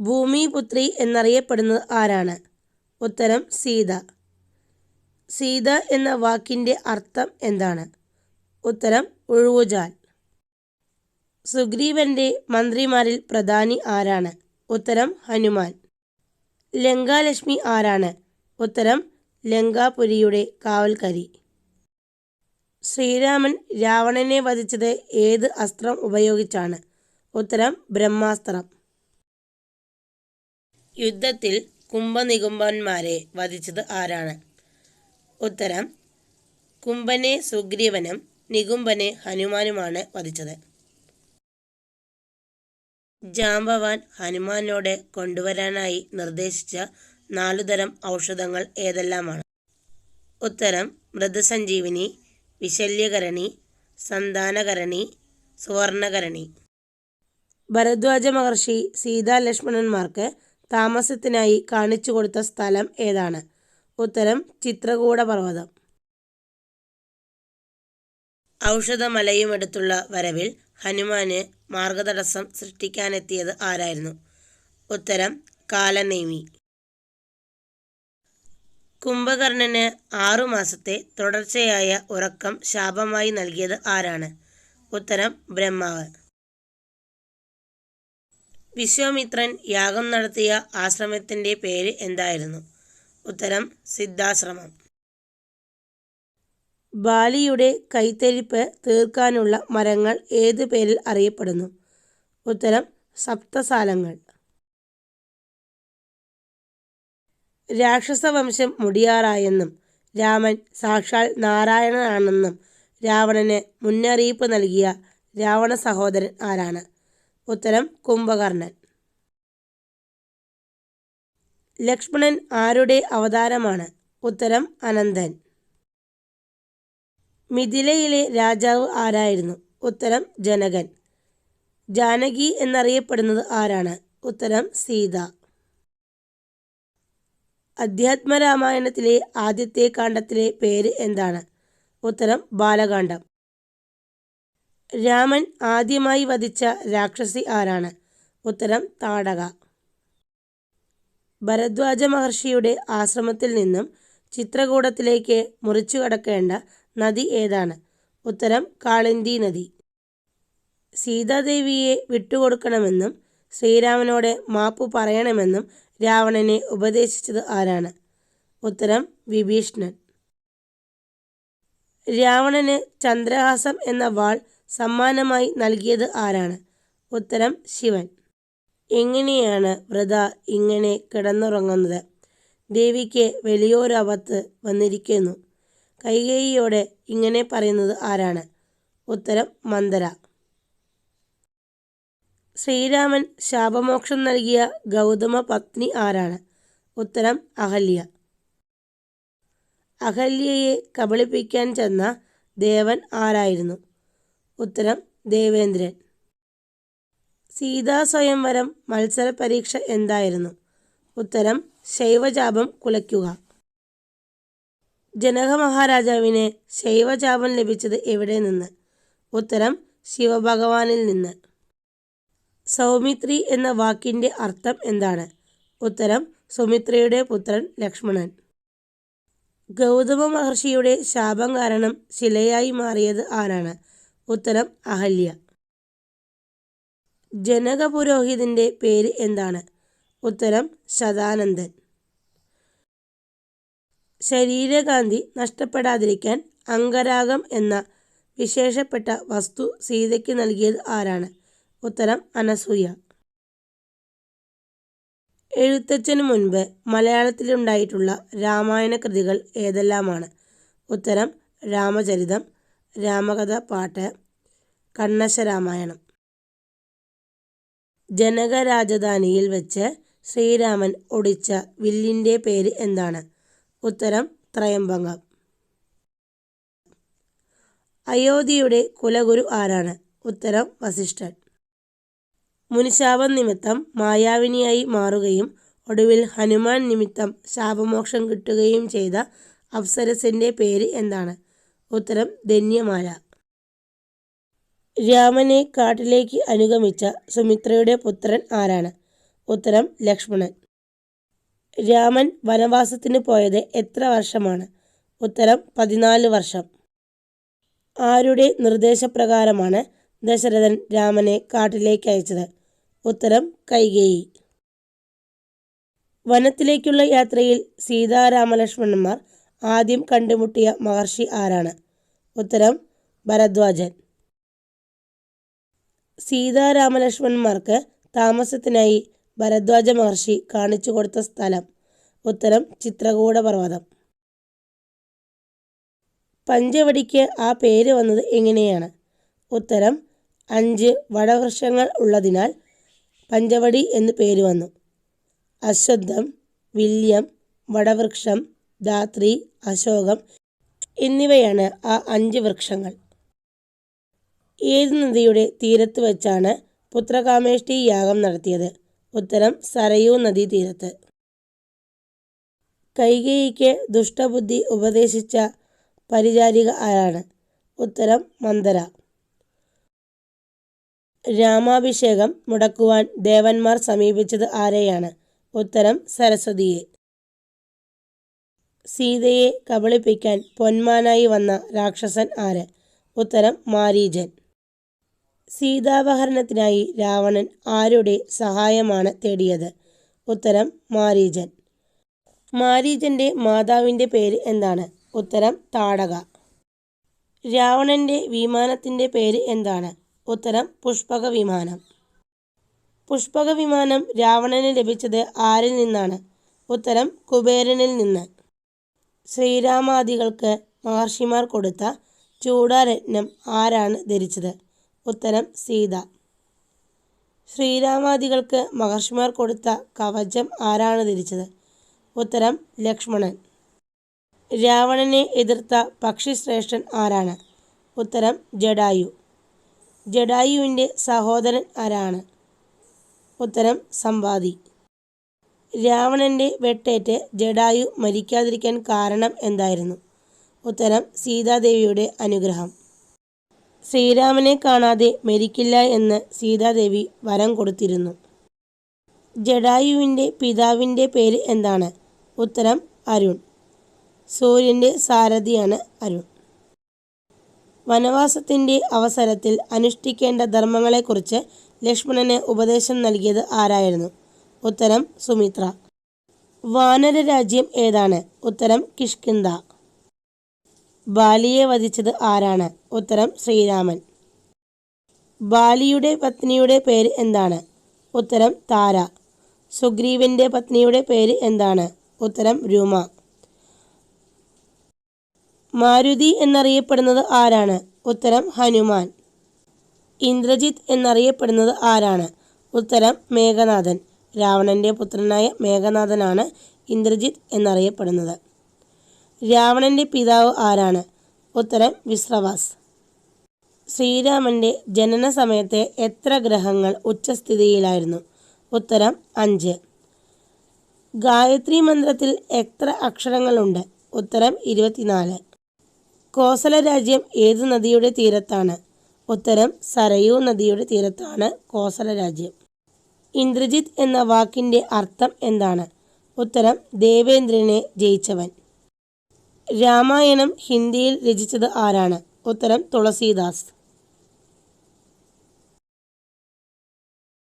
ഭൂമിപുത്രി എന്നറിയപ്പെടുന്നത് ആരാണ്? ഉത്തരം സീത. സീത എന്ന വാക്കിന്റെ അർത്ഥം എന്താണ്? ഉത്തരം ഉഴുവുചാൽ. സുഗ്രീവന്റെ മന്ത്രിമാരിൽ പ്രധാനി ആരാണ്? ഉത്തരം ഹനുമാൻ. ലങ്കാലക്ഷ്മി ആരാണ്? ഉത്തരം ലങ്കാപുരിയുടെ കാവൽക്കരി. ശ്രീരാമൻ രാവണനെ വധിച്ചത് ഏത് അസ്ത്രം ഉപയോഗിച്ചാണ്? ഉത്തരം ബ്രഹ്മാസ്ത്രം. യുദ്ധത്തിൽ കുംഭനികുംഭന്മാരെ വധിച്ചത് ആരാണ്? ഉത്തരം കുംഭനെ സുഗ്രീവനും നികുംഭനെ ഹനുമാനുമാണ് വധിച്ചത്. ജാംബവാൻ ഹനുമാനോട് കൊണ്ടുവരാനായി നിർദ്ദേശിച്ച നാലുതരം ഔഷധങ്ങൾ ഏതെല്ലാമാണ്? ഉത്തരം മൃതസഞ്ജീവിനി വിശല്യകരണി സന്താനകരണി സുവർണകരണി. ഭരദ്വാജ മഹർഷി സീതാ ലക്ഷ്മണന്മാർക്ക് താമസത്തിനായി കാണിച്ചു കൊടുത്ത സ്ഥലം ഏതാണ്? ഉത്തരം ചിത്രകൂട പർവതം. ഔഷധമലയുമെടുത്തുള്ള വരവിൽ ഹനുമാന് മാർഗതടസ്സം സൃഷ്ടിക്കാനെത്തിയത് ആരായിരുന്നു? ഉത്തരം കാലനേമി. കുംഭകർണന് ആറുമാസത്തെ തുടർച്ചയായ ഉറക്കം ശാപമായി നൽകിയത് ആരാണ്? ഉത്തരം ബ്രഹ്മാവ്. വിശ്വാമിത്രൻ യാഗം നടത്തിയ ആശ്രമത്തിന്റെ പേര് എന്തായിരുന്നു? ഉത്തരം സിദ്ധാശ്രമം. ബാലിയുടെ കൈത്തരിപ്പ് തീർക്കാനുള്ള മരങ്ങൾ ഏതു പേരിൽ അറിയപ്പെടുന്നു? ഉത്തരം സപ്തസാലങ്ങൾ. രാക്ഷസവംശം മുടിയാറായെന്നും രാമൻ സാക്ഷാൽ നാരായണനാണെന്നും രാവണന് മുന്നറിയിപ്പ് നൽകിയ രാവണ സഹോദരൻ ആരാണ്? ഉത്തരം കുംഭകർണൻ. ലക്ഷ്മണൻ ആരുടെ അവതാരമാണ്? ഉത്തരം അനന്തൻ. മിഥിലയിലെ രാജാവ് ആരായിരുന്നു? ഉത്തരം ജനകൻ. ജാനകി എന്നറിയപ്പെടുന്നത് ആരാണ്? ഉത്തരം സീത. അധ്യാത്മരാമായണത്തിലെ ആദ്യത്തെ കാണ്ഡത്തിലെ പേര് എന്താണ്? ഉത്തരം ബാലകാണ്ഡം. രാമൻ ആദ്യമായി വധിച്ച രാക്ഷസി ആരാണ്? ഉത്തരം താടക. ഭരദ്വാജ മഹർഷിയുടെ ആശ്രമത്തിൽ നിന്നും ചിത്രകൂടത്തിലേക്ക് മുറിച്ചു കടക്കേണ്ട നദി ഏതാണ്? ഉത്തരം കാളിന്തി നദി. സീതാദേവിയെ വിട്ടുകൊടുക്കണമെന്നും ശ്രീരാമനോട് മാപ്പു പറയണമെന്നും രാവണനെ ഉപദേശിച്ചത് ആരാണ്? ഉത്തരം വിഭീഷണൻ. രാവണന് ചന്ദ്രഹാസം എന്ന വാൾ സമ്മാനമായി നൽകിയത് ആരാണ്? ഉത്തരം ശിവൻ. എങ്ങനെയാണ് വ്രത ഇങ്ങനെ കിടന്നുറങ്ങുന്നത്? ദേവിക്ക് വലിയൊരവത്ത് വന്നിരിക്കുന്നു. കൈകേയിയോടെ ഇങ്ങനെ പറയുന്നത് ആരാണ്? ഉത്തരം മന്ദര. ശ്രീരാമൻ ശാപമോക്ഷം നൽകിയ ഗൗതമ പത്നി ആരാണ്? ഉത്തരം അഹല്യ. അഹല്യയെ കബളിപ്പിക്കാൻ ചെന്ന ദേവൻ ആരായിരുന്നു? ഉത്തരം ദേവേന്ദ്രൻ. സീതാ സ്വയംവരം മത്സര പരീക്ഷ എന്തായിരുന്നു? ഉത്തരം ശൈവജാപം കുലയ്ക്കുക. ജനക മഹാരാജാവിന് ശൈവജാപം ലഭിച്ചത് എവിടെ നിന്ന്? ഉത്തരം ശിവഭഗവാനിൽ നിന്ന്. സൗമിത്രി എന്ന വാക്കിന്റെ അർത്ഥം എന്താണ്? ഉത്തരം സുമിത്രയുടെ പുത്രൻ ലക്ഷ്മണൻ. ഗൗതമ മഹർഷിയുടെ ശാപം കാരണം ശിലയായി മാറിയത് ആരാണ്? ഉത്തരം അഹല്യ. ജനക പുരോഹിതന്റെ പേര് എന്താണ്? ഉത്തരം ശതാനന്ദൻ. ശരീരകാന്തി നഷ്ടപ്പെടാതിരിക്കാൻ അംഗരാഗം എന്ന വിശേഷപ്പെട്ട വസ്തു സീതയ്ക്ക് നൽകിയത് ആരാണ്? ഉത്തരം അനസൂയ. എഴുത്തച്ഛനു മുൻപ് മലയാളത്തിലുണ്ടായിട്ടുള്ള രാമായണ കൃതികൾ ഏതെല്ലാമാണ്? ഉത്തരം രാമചരിതം രാമകഥ പാട്ട് കണ്ണശരാമായണം. ജനക രാജധാനിയിൽ വെച്ച് ശ്രീരാമൻ ഒടിച്ച വില്ലിന്റെ പേര് എന്താണ്? ഉത്തരം ത്രയംബകം. അയോധ്യയുടെ കുലഗുരു ആരാണ്? ഉത്തരം വസിഷ്ഠൻ. മുനിശാപം നിമിത്തം മായാവിനിയായി മാറുകയും ഒടുവിൽ ഹനുമാൻ നിമിത്തം ശാപമോക്ഷം കിട്ടുകയും ചെയ്ത അപ്സരസിന്റെ പേര് എന്താണ്? ഉത്തരം ധന്യമാല. രാമനെ കാട്ടിലേക്ക് അനുഗമിച്ച സുമിത്രയുടെ പുത്രൻ ആരാണ്? ഉത്തരം ലക്ഷ്മണൻ. രാമൻ വനവാസത്തിന് പോയത് എത്ര വർഷമാണ്? ഉത്തരം പതിനാല് വർഷം. ആരുടെ നിർദ്ദേശപ്രകാരമാണ് ദശരഥൻ രാമനെ കാട്ടിലേക്ക് അയച്ചത്? ഉത്തരം കൈകേയി. വനത്തിലേക്കുള്ള യാത്രയിൽ സീതാരാമലക്ഷ്മണന്മാർ ആദ്യം കണ്ടുമുട്ടിയ മഹർഷി ആരാണ്? ഉത്തരം ഭരദ്വാജൻ. സീതാരാമലക്ഷ്മണന്മാർക്ക് താമസത്തിനായി ഭരദ്വാജ മഹർഷി കാണിച്ചു കൊടുത്ത സ്ഥലം. ഉത്തരം ചിത്രകൂട പർവതം പഞ്ചവടിക്ക് ആ പേര് വന്നത് എങ്ങനെയാണ്? ഉത്തരം അഞ്ച് വടവൃക്ഷങ്ങൾ ഉള്ളതിനാൽ പഞ്ചവടി എന്ന് പേര് വന്നു. അശ്വദ്ധം വില്യം വടവൃക്ഷം ധാത്രി അശോകം എന്നിവയാണ് ആ അഞ്ച് വൃക്ഷങ്ങൾ. ഏത് നദിയുടെ തീരത്ത് വെച്ചാണ് പുത്രകാമേഷ്ടി യാഗം നടത്തിയത്? ഉത്തരം സരയൂ നദീ തീരത്ത്. കൈകേയിക്ക് ദുഷ്ടബുദ്ധി ഉപദേശിച്ച പരിചാരിക ആരാണ്? ഉത്തരം മന്ദര. രാമാഭിഷേകം മുടക്കുവാൻ ദേവന്മാർ സമീപിച്ചത് ആരെയാണ്? ഉത്തരം സരസ്വതിയെ. സീതയെ കബളിപ്പിക്കാൻ പൊന്മാനായി വന്ന രാക്ഷസൻ ആര്? ഉത്തരം മാരീജൻ. സീതാപഹരണത്തിനായി രാവണൻ ആരുടെ സഹായമാണ് തേടിയത്? ഉത്തരം മാരീജൻ. മാരീജന്റെ മാതാവിന്റെ പേര് എന്താണ്? ഉത്തരം താടക. രാവണന്റെ വിമാനത്തിന്റെ പേര് എന്താണ്? ഉത്തരം പുഷ്പക വിമാനം പുഷ്പക വിമാനം രാവണന് ലഭിച്ചത് ആരിൽ നിന്നാണ്? ഉത്തരം കുബേരനിൽ നിന്ന്. ശ്രീരാമാദികൾക്ക് മഹർഷിമാർ കൊടുത്ത ചൂടാരത്നം ആരാണ് ധരിച്ചത്? ഉത്തരം സീത. ശ്രീരാമാദികൾക്ക് മഹർഷിമാർ കൊടുത്ത കവചം ആരാണ് ധരിച്ചത്? ഉത്തരം ലക്ഷ്മണൻ. രാവണനെ എതിർത്ത പക്ഷിശ്രേഷ്ഠൻ ആരാണ്? ഉത്തരം ജഡായു. ജഡായുവിന്റെ സഹോദരൻ ആരാണ്? ഉത്തരം സമ്പാദി രാവണന്റെ വെട്ടേറ്റ് ജഡായു മരിക്കാതിരിക്കാൻ കാരണം എന്തായിരുന്നു? ഉത്തരം സീതാദേവിയുടെ അനുഗ്രഹം. ശ്രീരാമനെ കാണാതെ മരിക്കില്ല എന്ന് സീതാദേവി വരം കൊടുത്തിരുന്നു. ജഡായുവിന്റെ പിതാവിന്റെ പേര് എന്താണ്? ഉത്തരം അരുൺ. സൂര്യന്റെ സാരഥിയാണ് അരുൺ. വനവാസത്തിന്റെ അവസരത്തിൽ അനുഷ്ഠിക്കേണ്ട ധർമ്മങ്ങളെക്കുറിച്ച് ലക്ഷ്മണന് ഉപദേശം നൽകിയത് ആരായിരുന്നു? ഉത്തരം സുമിത്ര. വാനര രാജ്യം ഏതാണ്? ഉത്തരം കിഷ്കിന്ദ. ബാലിയെ വധിച്ചത് ആരാണ്? ഉത്തരം ശ്രീരാമൻ. ബാലിയുടെ പത്നിയുടെ പേര് എന്താണ്? ഉത്തരം താര. സുഗ്രീവന്റെ പത്നിയുടെ പേര് എന്താണ്? ഉത്തരം രൂമ. മാരുതി എന്നറിയപ്പെടുന്നത് ആരാണ്? ഉത്തരം ഹനുമാൻ. ഇന്ദ്രജിത്ത് എന്നറിയപ്പെടുന്നത് ആരാണ്? ഉത്തരം മേഘനാഥൻ. രാവണന്റെ പുത്രനായ മേഘനാഥനാണ് ഇന്ദ്രജിത്ത് എന്നറിയപ്പെടുന്നത്. രാവണന്റെ പിതാവ് ആരാണ്? ഉത്തരം വിശ്രവാസ്. ശ്രീരാമന്റെ ജനന സമയത്തെ എത്ര ഗ്രഹങ്ങൾ ഉച്ചസ്ഥിതിയിലായിരുന്നു? ഉത്തരം അഞ്ച്. ഗായത്രി മന്ത്രത്തിൽ എത്ര അക്ഷരങ്ങളുണ്ട്? ഉത്തരം ഇരുപത്തിനാല്. കോസല രാജ്യം ഏത് നദിയുടെ തീരത്താണ്? ഉത്തരം സരയൂ നദിയുടെ തീരത്താണ് കോസല രാജ്യം. ഇന്ദ്രജിത്ത് എന്ന വാക്കിന്റെ അർത്ഥം എന്താണ്? ഉത്തരം ദേവേന്ദ്രനെ ജയിച്ചവൻ. രാമായണം ഹിന്ദിയിൽ രചിച്ചത് ആരാണ്? ഉത്തരം തുളസീദാസ്.